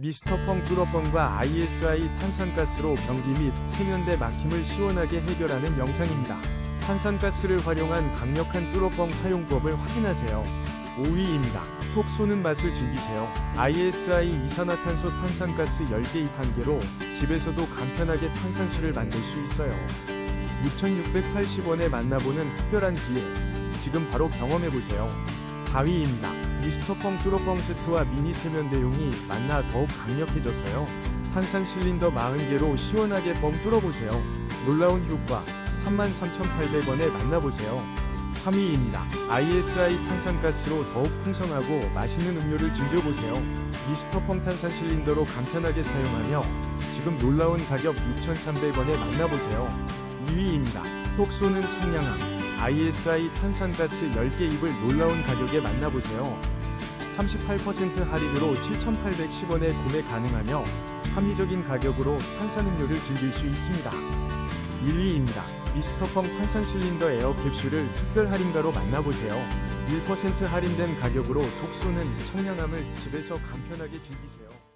미스터 펑 뚫어뻥과 ISI 탄산가스로 변기 및 세면대 막힘을 시원하게 해결하는 영상입니다. 탄산가스를 활용한 강력한 뚫어뻥 사용법을 확인하세요. 5위입니다. 톡 쏘는 맛을 즐기세요. ISI 이산화탄소 탄산가스 10개 입한 개로 집에서도 간편하게 탄산수를 만들 수 있어요. 6,680원에 만나보는 특별한 기회. 지금 바로 경험해보세요. 4위입니다. 미스터 펑 뚜러뻥 세트와 미니 세면대용이 만나 더욱 강력해졌어요. 탄산 실린더 40개로 시원하게 뻥 뚫어보세요. 놀라운 효과 33,800원에 만나보세요. 3위입니다. ISI 탄산가스로 더욱 풍성하고 맛있는 음료를 즐겨보세요. 미스터 펑 탄산 실린더로 간편하게 사용하며 지금 놀라운 가격 6,300원에 만나보세요. 2위입니다. 톡 쏘는 청량함. ISI 탄산가스 10개 입을 놀라운 가격에 만나보세요. 38% 할인으로 7,810원에 구매 가능하며 합리적인 가격으로 탄산음료를 즐길 수 있습니다. 1위입니다. 미스터 펑 탄산 실린더 에어 캡슐을 특별 할인가로 만나보세요. 1% 할인된 가격으로 독 쏘는 청량함을 집에서 간편하게 즐기세요.